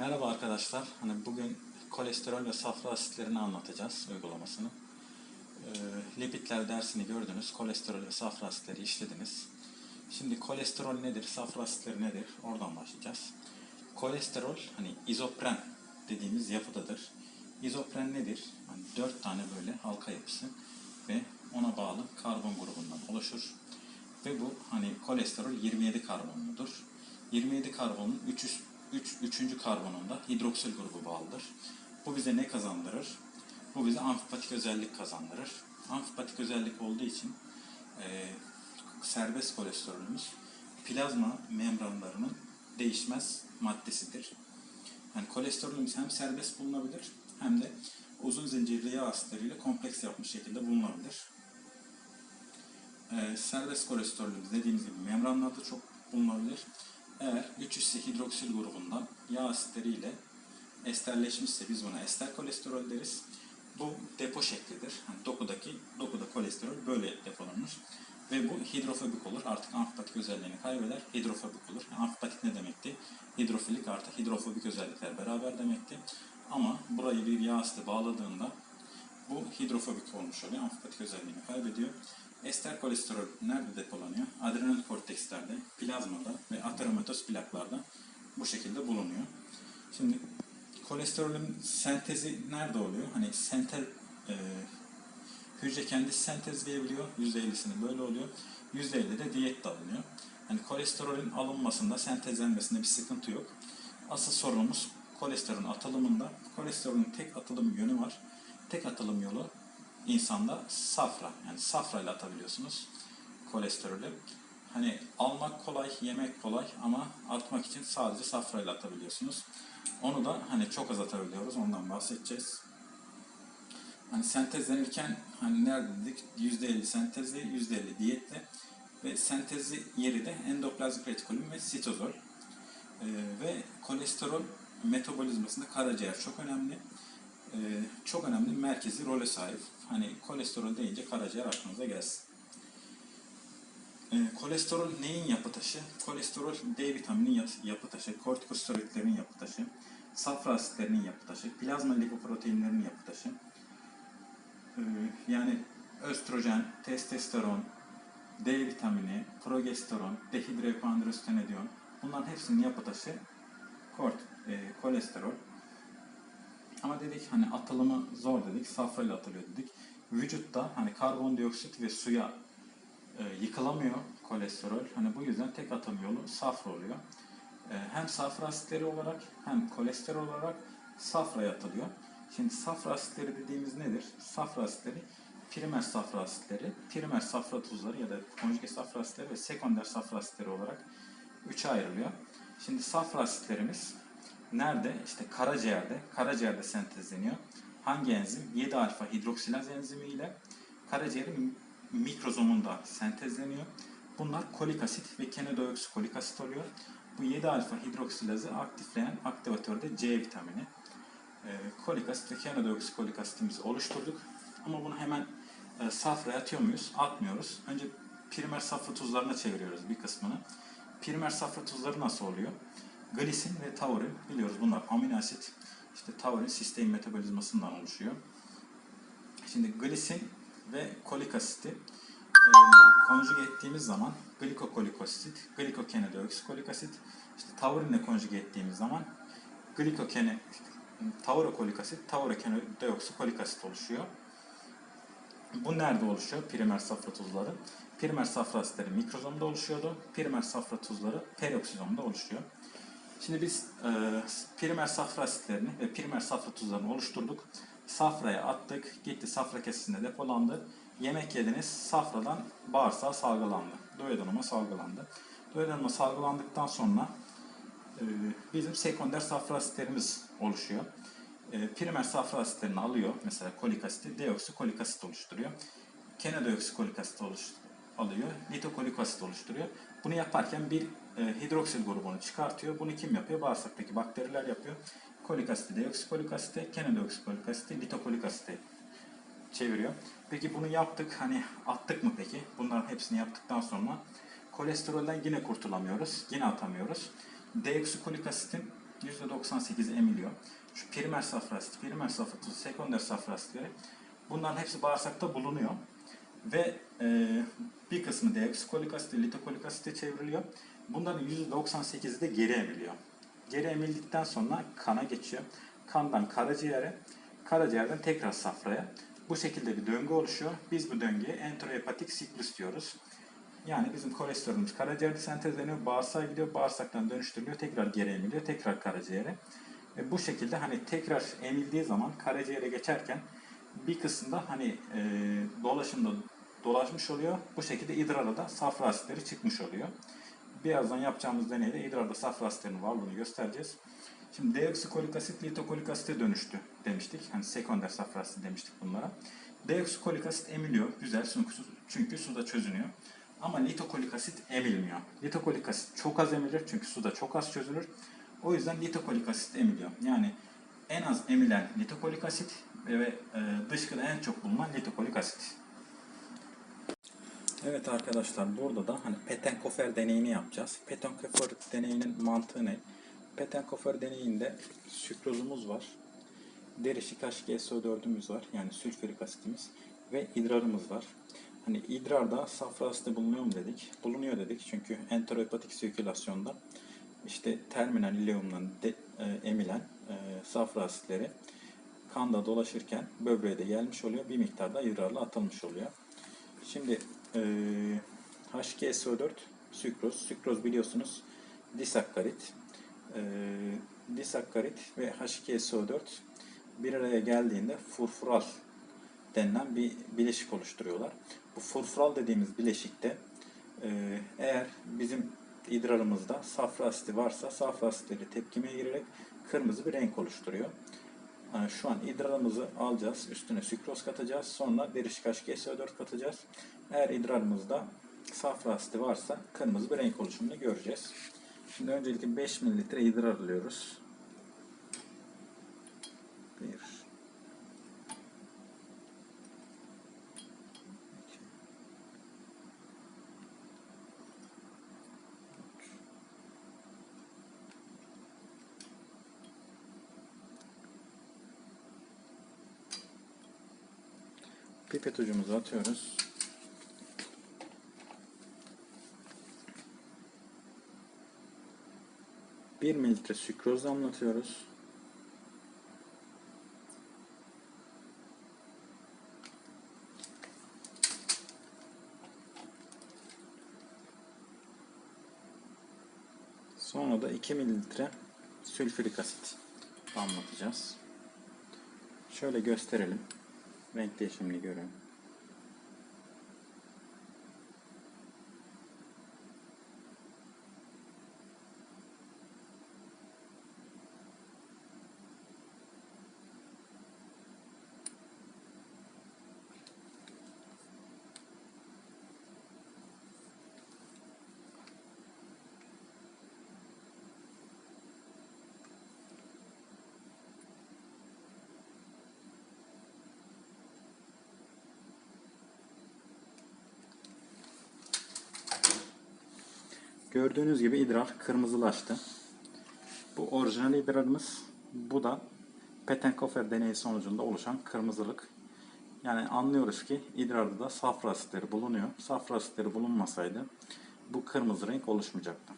Merhaba arkadaşlar. Hani bugün kolesterol ve safra asitlerini anlatacağız uygulamasını. Ee, lipidler dersini gördünüz. Kolesterol ve safra asitleri işlediniz. Şimdi kolesterol nedir? Safra asitleri nedir? Oradan başlayacağız. Kolesterol hani izopren dediğimiz yapıdadır. İzopren nedir? Hani 4 tane böyle halka yapısı ve ona bağlı karbon grubundan oluşur. Ve bu hani kolesterol 27 karbonludur. 27 karbonun 3, 3, 3. karbonunda hidroksil grubu bağlıdır. Bu bize ne kazandırır? Bu bize amfipatik özellik kazandırır. Amfipatik özellik olduğu için e, serbest kolesterolümüz plazma membranlarının değişmez maddesidir. Yani kolesterolümüz hem serbest bulunabilir hem de uzun zincirli yağ asitleriyle kompleks yapmış şekilde bulunabilir. Ee, serbest kolesterolümüz dediğimiz gibi membranlarda çok bulunabilir. Eğer 3 hidroksil grubundan yağ asitleriyle esterleşmişse biz buna ester kolesterol deriz. Bu depo şeklidir. Yani dokudaki dokuda kolesterol böyle depolanır. Ve bu hidrofobik olur. Artık amfipatik özelliğini kaybeder. Hidrofobik olur. Yani amfipatik ne demekti? Hidrofilik artı hidrofobik özellikler beraber demekti. Ama burayı bir yağ asidi bağladığında bu hidrofobik olmuş oluyor. Amfipatik özelliğini kaybediyor. Ester kolesterol nerede depolanıyor? Adrenal kortekslerde, plazmada ve ateromatöz plaklarda bu şekilde bulunuyor. Şimdi kolesterolün sentezi nerede oluyor? Hani sentez e, hücre kendisi sentezleyebiliyor. %50'sini böyle oluyor. %50 de diyet alınıyor. Hani kolesterolün alınmasında, sentezlenmesinde bir sıkıntı yok. Asıl sorunumuz kolesterolün atılımında. Kolesterolün tek atılım yönü var. Tek atılım yolu insanda safra. Yani safra ile atabiliyorsunuz kolesterolü. Hani almak kolay, yemek kolay ama atmak için sadece safra ile atabiliyorsunuz. Onu da hani çok az atabiliyoruz. Ondan bahsedeceğiz. Hani sentezlenirken hani nerede dedik? %50 sentezli, %50 diyetle ve sentezi yeri de endoplazmik retikulum ve sitozol. Ee, ve kolesterol metabolizmasında karaciğer çok önemli. Ee, çok önemli merkezi role sahip. Hani kolesterol deyince karaciğer aklınıza gelsin. Ee, kolesterol neyin yapı taşı? Kolesterol D vitaminin yap- yapı taşı, kortikosteroidlerin yapı taşı, safra asitlerinin yapı taşı, plazma lipoproteinlerin yapı taşı. Ee, yani östrojen, testosteron, D vitamini, progesteron, dehidroepiandrostenedion bunların hepsinin yapı taşı kort, e, kolesterol. Ama dedik hani atılımı zor dedik, safra ile atılıyor dedik. Vücutta hani karbondioksit ve suya e, yıkılamıyor kolesterol. Hani bu yüzden tek atım yolu safra oluyor. E, hem safra asitleri olarak hem kolesterol olarak safraya atılıyor. Şimdi safra asitleri dediğimiz nedir? Safra asitleri primer safra asitleri, primer safra tuzları ya da konjüge safra asitleri ve sekonder safra asitleri olarak üçe ayrılıyor. Şimdi safra asitlerimiz nerede? İşte karaciğerde, karaciğerde sentezleniyor. Hangi enzim? 7 alfa hidroksilaz enzimi ile karaciğerin mikrozomunda sentezleniyor. Bunlar kolik asit ve kenedioksikolik asit oluyor. Bu 7 alfa hidroksilazı aktifleyen aktivatör de C vitamini. Ee, kolik asit ve kenedioksikolik asitimizi oluşturduk. Ama bunu hemen e, safraya atıyor muyuz? Atmıyoruz. Önce primer safra tuzlarına çeviriyoruz bir kısmını. Primer safra tuzları nasıl oluyor? Glisin ve taurin biliyoruz bunlar amino asit. İşte taurin sistein metabolizmasından oluşuyor. Şimdi glisin ve kolik asiti e, konjüge ettiğimiz zaman glikokolik asit, glikokenedioksikolik asit, işte taurinle konjüge ettiğimiz zaman glikokene taurokolik asit, taurokenedioksikolik asit oluşuyor. Bu nerede oluşuyor? Primer safra tuzları. Primer safra asitleri mikrozomda oluşuyordu. Primer safra tuzları peroksizomda oluşuyor. Şimdi biz e, primer safra asitlerini ve primer safra tuzlarını oluşturduk. Safraya attık. Gitti safra kesesinde depolandı. Yemek yediniz. Safradan bağırsağa salgılandı. Duodenuma salgılandı. Duodenuma salgılandıktan sonra e, bizim sekonder safra asitlerimiz oluşuyor. E, primer safra asitlerini alıyor. Mesela kolik asiti, deoksikolik asit oluşturuyor. Kenedioksikolik asit oluş, alıyor. Litokolik asit oluşturuyor. Bunu yaparken bir e, hidroksil grubunu çıkartıyor. Bunu kim yapıyor? Bağırsaktaki bakteriler yapıyor. Kolik asiti, deoksikolik asiti, kenedioksikolik asiti, litokolik asiti çeviriyor. Peki bunu yaptık. Hani attık mı peki? Bunların hepsini yaptıktan sonra kolesterolden yine kurtulamıyoruz. Yine atamıyoruz. Deoksikolik asitin %98'i emiliyor. Şu primer safra asiti, primer safra tuzu, sekonder safra asitleri bunların hepsi bağırsakta bulunuyor. Ve e, bir kısmı deoksikolik asit, litokolik asite çevriliyor. Bunların %98'i de geri emiliyor. Geri emildikten sonra kana geçiyor. Kandan karaciğere, karaciğerden tekrar safraya. Bu şekilde bir döngü oluşuyor. Biz bu döngüye enterohepatik siklus diyoruz. Yani bizim kolesterolümüz karaciğerde sentezleniyor, bağırsağa gidiyor, bağırsaktan dönüştürülüyor, tekrar geri emiliyor, tekrar karaciğere. E, bu şekilde hani tekrar emildiği zaman karaciğere geçerken bir kısımda hani e, dolaşımda dolaşmış oluyor. Bu şekilde idrara da safra asitleri çıkmış oluyor. Birazdan yapacağımız deneyde idrarda safra asitlerinin varlığını göstereceğiz. Şimdi deoksikolik asit litokolik asite dönüştü demiştik. Hani sekonder safra asit demiştik bunlara. Deoksikolik asit emiliyor. Güzel çünkü suda çözünüyor. Ama litokolik asit emilmiyor. Litokolik asit çok az emilir çünkü suda çok az çözülür. O yüzden litokolik asit emiliyor. Yani en az emilen litokolik asit ve e, dışkıda en çok bulunan litokolik asit. Evet arkadaşlar burada da hani Petenkofer deneyini yapacağız. Petenkofer deneyinin mantığı ne? Petenkofer deneyinde sükrozumuz var. Derişik H2SO4'ümüz var. Yani sülfürik asitimiz ve idrarımız var. Hani idrarda safra asidi bulunuyor mu dedik? Bulunuyor dedik çünkü enterohepatik sirkülasyonda işte terminal ileumdan de- e, emilen e, safra asitleri kanda dolaşırken böbreğe de gelmiş oluyor. Bir miktarda idrarla atılmış oluyor. Şimdi e, H2SO4 sükroz. Sükroz biliyorsunuz disakkarit. E, disakkarit ve H2SO4 bir araya geldiğinde furfural denilen bir bileşik oluşturuyorlar. Bu furfural dediğimiz bileşikte e, eğer bizim idrarımızda safra asidi varsa safra asitleri tepkimeye girerek kırmızı bir renk oluşturuyor. Şu an idrarımızı alacağız, üstüne sükroz katacağız, sonra derişik H2SO4 katacağız. Eğer idrarımızda safra asidi varsa kırmızı bir renk oluşumunu göreceğiz. Şimdi öncelikle 5 mililitre idrar alıyoruz. 1 Pipet ucumuzu atıyoruz. Bir mililitre sükroz damlatıyoruz. Sonra da 2 mililitre sülfürik asit damlatacağız. Şöyle gösterelim. Renk değişimini görün. Gördüğünüz gibi idrar kırmızılaştı. Bu orijinal idrarımız. Bu da Pettenkofer deneyi sonucunda oluşan kırmızılık. Yani anlıyoruz ki idrarda da safra asitleri bulunuyor. Safra asitleri bulunmasaydı bu kırmızı renk oluşmayacaktı.